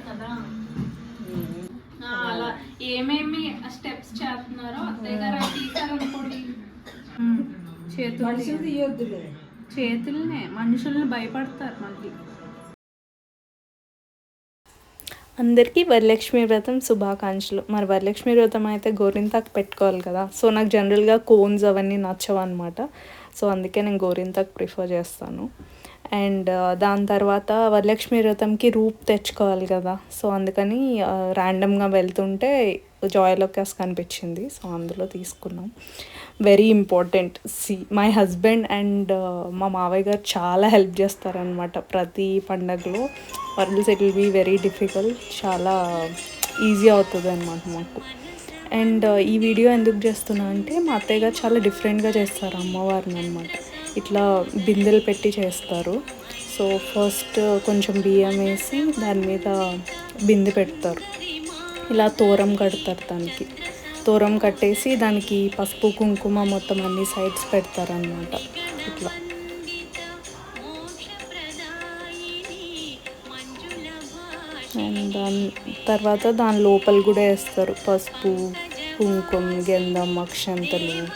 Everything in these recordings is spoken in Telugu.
చేస్తారు కదా అలా ఏమేమి స్టెప్స్ చేస్తున్నారో అత్తయ్య గారు అవి తీసారనుకోండి చేతులు తీయొద్దులే. చేతులనే మనుషుల్ని భయపడతారు మళ్ళీ అందరికీ వరలక్ష్మి వ్రతం శుభాకాంక్షలు. మరి వరలక్ష్మి వ్రతం అయితే గోరింతాకు పెట్టుకోవాలి కదా. సో నాకు జనరల్గా కోన్స్ అవన్నీ నచ్చవు అనమాట సో అందుకే నేను గోరింతాకు ప్రిఫర్ చేస్తాను. అండ్ దాని తర్వాత వరలక్ష్మి వ్రతంకి రూప్ తెచ్చుకోవాలి కదా. సో అందుకని ర్యాండమ్గా వెళ్తుంటే జాయ్ లొకాస్ కనిపించింది. సో అందులో తీసుకున్నాం. Very important see my husband and మా మావయ్య గారు చాలా హెల్ప్ చేస్తారనమాట ప్రతి పండగలో. వర్ల్స్ it will be very difficult చాలా ఈజీ అవుతుంది అనమాట మాకు. అండ్ ఈ వీడియో ఎందుకు చేస్తున్నా అంటే మా అత్తయ్య గారు చాలా డిఫరెంట్గా చేస్తారు అమ్మవారిని అనమాట ఇట్లా బిందెలు పెట్టి చేస్తారు. సో ఫస్ట్ కొంచెం బియ్యం వేసి దాని మీద బిందె పెడతారు. ఇలా తోరం కడతారు దానికి. తోరం కట్టేసి దానికి పసుపు కుంకుమ మొత్తం అన్ని సైడ్స్ పెడతారనమాట ఇట్లా. అండ్ దాని తర్వాత దాని లోపల కూడా వేస్తారు. పసుపు కుంకుమ గంధం అక్షంతలు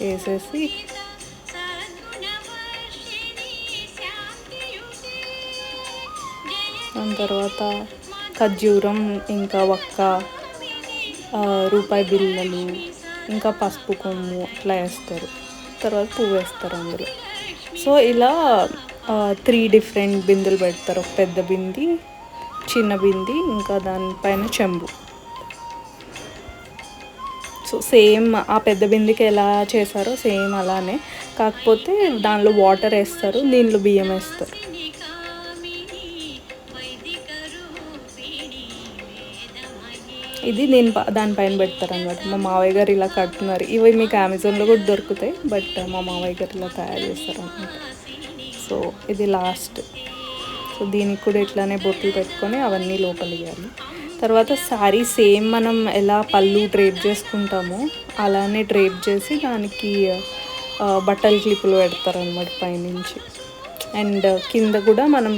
వేసేసి దాని తర్వాత ఖర్జూరం ఇంకా వక్క రూపాయి బిళ్ళలు ఇంకా పసుపు కొమ్ము అట్లా వేస్తారు. తర్వాత పువ్వు వేస్తారు అందులో. సో ఇలా త్రీ డిఫరెంట్ బిందులు పెడతారు. ఒక పెద్ద బింది చిన్న బింది ఇంకా దానిపైన చెంబు. సో సేమ్ ఆ పెద్ద బిందికి ఎలా చేశారో సేమ్ అలానే. కాకపోతే దానిలో వాటర్ వేస్తారు దీనిలో బియ్యం వేస్తారు. ఇది నేను ప- దానిపైన పెడతారనమాట మా మావయ్య గారు ఇలా కడుతున్నారు. ఇవి మీకు అమెజాన్లో కూడా దొరుకుతాయి బట్ మా మావయ్య గారు ఇలా తయారు చేస్తారు అనమాట సో ఇది లాస్ట్. సో దీనికి కూడా ఇట్లానే బొట్లు పెట్టుకొని అవన్నీ లోపల ఇవ్వాలి తర్వాత శారీ సేమ్ మనం ఎలా పళ్ళు డ్రేప్ చేసుకుంటామో అలానే డ్రేప్ చేసి దానికి బట్టల క్లిప్పులు పెడతారు అనమాట పైనుంచి. అండ్ కింద కూడా మనం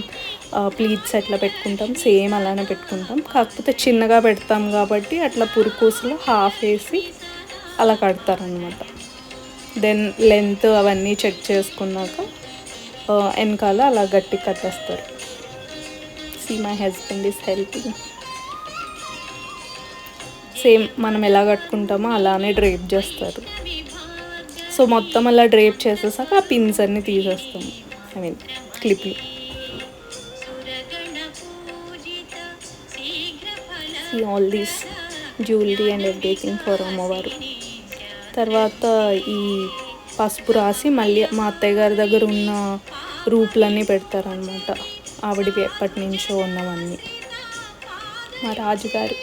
ప్లీట్స్ ఎట్లా పెట్టుకుంటాం? సేమ్ అలానే పెట్టుకుంటాం. కాకపోతే చిన్నగా పెడతాం కాబట్టి అట్లా పురుకూసులో హాఫ్ వేసి అలా కడతారనమాట దెన్ లెంత్ అవన్నీ చెక్ చేసుకున్నాక వెనకాల అలా గట్టి కట్టేస్తారు see my husband is helping same మనం ఎలా కట్టుకుంటామో అలానే డ్రేప్ చేస్తారు. సో మొత్తం అలా డ్రేప్ చేసేసాక ఆ పిన్స్ అన్ని తీసేస్తాం ఐ మీన్ క్లిప్లు ఈ all these jewellery and everything for అమ్మవారు. తర్వాత ఈ పసుపు రాసి మళ్ళీ మా అత్తయ్య గారి దగ్గర ఉన్న రూపులన్నీ పెడతారనమాట ఆవిడవి ఎప్పటి నుంచో ఉన్నవన్నీ. మా రాజుగారు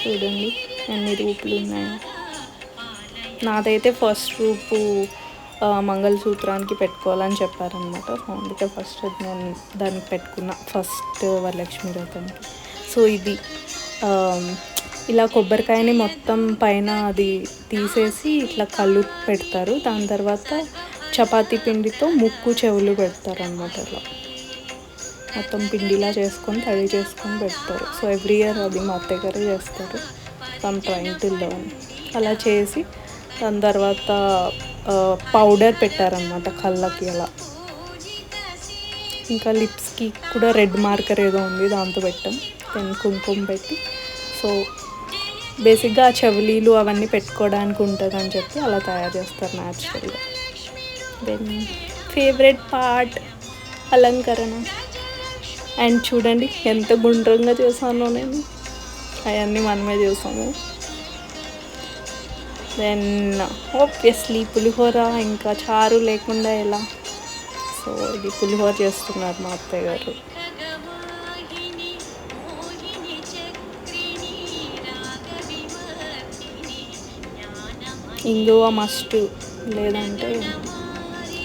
చూడండి ఎన్ని రూపులు ఉన్నాయో. నాదైతే ఫస్ట్ రూపు మంగళసూత్రానికి పెట్టుకోవాలని చెప్పారనమాట సో అందుకే ఫస్ట్ అది నేను దానికి పెట్టుకున్నా ఫస్ట్ వరలక్ష్మి వ్రతానికి సో ఇది ఇలా కొబ్బరికాయని మొత్తం పైన అది తీసేసి ఇట్లా కళ్ళు పెడతారు. దాని తర్వాత చపాతీ పిండితో ముక్కు చెవులు పెడతారు అనమాట అలా మొత్తం పిండిలా చేసుకొని తడి చేసుకొని పెడతారు. సో ఎవ్రీ ఇయర్ అది మా అత్తయ్య గారు చేస్తారు. Some train to eleven. అలా చేసి దాని తర్వాత పౌడర్ పెట్టారనమాట కళ్ళకి అలా. ఇంకా లిప్స్కి కూడా రెడ్ మార్కర్ ఏదో ఉంది దాంతో పెట్టాం. దెన్ కుంకుమ పెట్టి. సో బేసిక్గా ఆ చెవులీలు అవన్నీ పెట్టుకోవడానికి ఉంటుంది అని చెప్పి అలా తయారు చేస్తారు న్యాచురల్గా దెన్ ఫేవరెట్ పార్ట్ అలంకరణ. అండ్ చూడండి ఎంత గుండ్రంగా చేశానో నేను. అవన్నీ మనమే చేసాము దెన్ ఓబ్వియస్లీ పులిహోర ఇంకా చారు లేకుండా ఎలా? సో ఇది పులిహోర చేస్తున్నారు మా అత్తయ్య గారు ఇంగువ మస్ట్ లేదంటే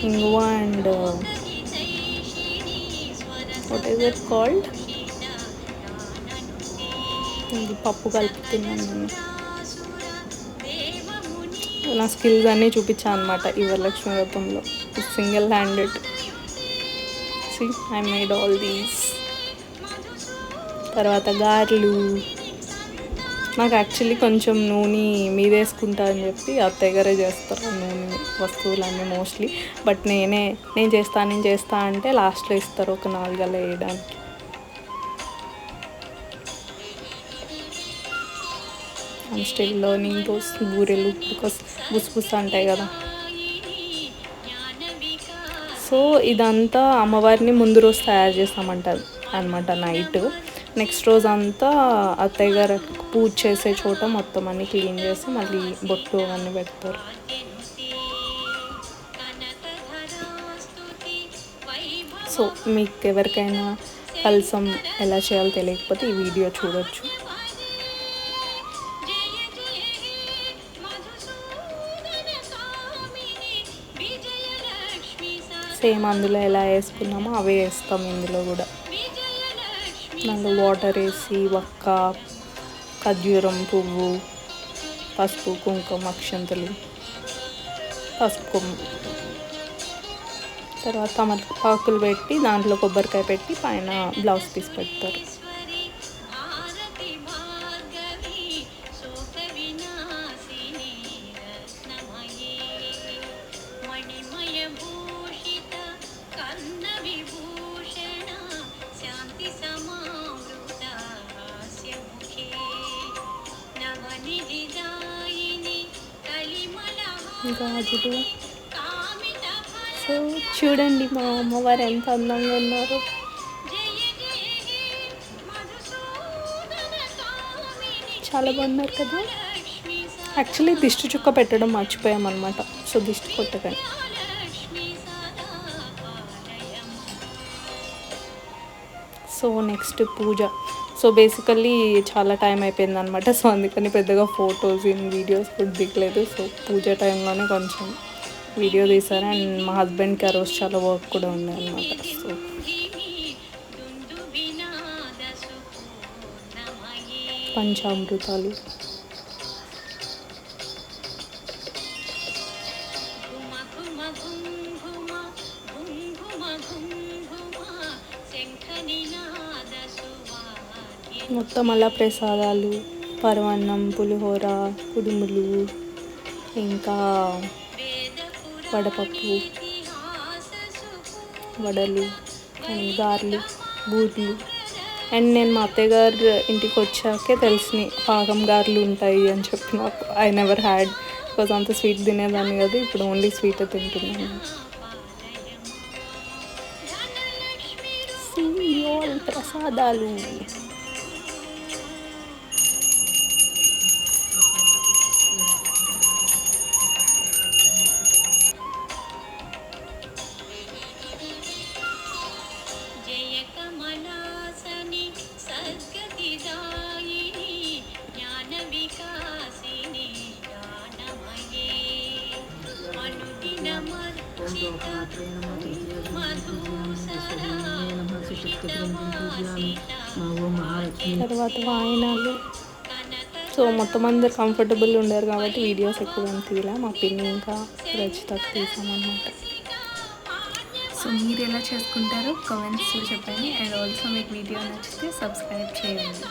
ఇంగువ and what is it called ఇది పప్పు కలుపుతున్నాను నేను. నా స్కిల్స్ అన్నీ చూపించాను అనమాట ఈ వరలక్ష్మి వ్రతంలో. Single handed see I made all these తర్వాత గారెలు. నాకు యాక్చువల్లీ కొంచెం నూనె మీదేసుకుంటా అని చెప్పి అత్తయ్య గారే చేస్తారు ఆ నూనె వస్తువులన్నీ మోస్ట్లీ బట్ నేనే నేను చేస్తా నేను చేస్తా అంటే లాస్ట్లో ఇస్తారు ఒక నాలుగల వేయడానికి. అండ్ స్టిల్ లర్నింగ్ దోస్ బూరెలు బికాస్ బుస్ అంటాయి కదా. సో ఇదంతా అమ్మవారిని ముందు రోజు తయారు చేస్తామంటారు అనమాట నైట్. నెక్స్ట్ రోజు అంతా అత్తయ్య గారు పూజ చేసే చోట మొత్తం అన్ని క్లీన్ చేసి మళ్ళీ బొట్టు అవన్నీ పెడతారు. సో మీకు ఎవరికైనా కలసం ఎలా చేయాలో తెలియకపోతే ఈ వీడియో చూడొచ్చు. సేమ్ అందులో ఎలా వేసుకున్నామో అవే వేస్తాం ఇందులో కూడా. దాంట్లో వాటర్ వేసి వక్క ఖర్జూరం పువ్వు పసుపు కుంకుమ అక్షంతలు పసుపు తర్వాత తమలపాకులు పెట్టి దాంట్లో కొబ్బరికాయ పెట్టి పైన బ్లౌజ్ పీస్ పెడతారు. గాజులు సో చూడండి మా అమ్మవారు ఎంత అందంగా ఉన్నారు. చాలా బాగున్నారు కదా. యాక్చువల్లీ దిష్టి చుక్క పెట్టడం మర్చిపోయాం అనమాట సో దిష్టి కొట్టకండి సో నెక్స్ట్ పూజ. సో బేసికల్లీ చాలా టైం అయిపోయింది అనమాట సో అందుకని పెద్దగా ఫొటోస్ ఇన్ వీడియోస్ కూడా దిగలేదు. సో పూజ టైంలోనే కొంచెం వీడియో తీశాను. అండ్ మా హస్బెండ్కి ఆ రోజు చాలా వర్క్ కూడా ఉంది అనమాట సో పంచామృతాలు. మొత్తం అలా ప్రసాదాలు పరమాన్నం పులిహోర కుడుములు ఇంకా వడపప్పు వడలు అండ్ గారెలు బూట్లు. అండ్ నేను మా అత్తయ్య గారు ఇంటికి వచ్చాకే తెలిసినాయి పాకం గారెలు ఉంటాయి అని చెప్పి నాకు ఐ నెవర్ హ్యాడ్ బికాజ్ అంత స్వీట్ తినేదాన్ని కదా ఇప్పుడు ఓన్లీ స్వీట్ తింటున్నాను. ప్రసాదాలు. తర్వాత వాయనాలు. సో మొత్తం అందరు కంఫర్టబుల్ ఉండరు కాబట్టి వీడియోస్ ఎక్కువ తీయలే. మా పిన్ని ఇంకా రచితకు తీసామన్నమాట. సో మీరు ఎలా చేసుకుంటారో కామెంట్స్లో చెప్పండి. అండ్ ఆల్సో మీకు వీడియో నచ్చితే సబ్స్క్రైబ్ చేయండి.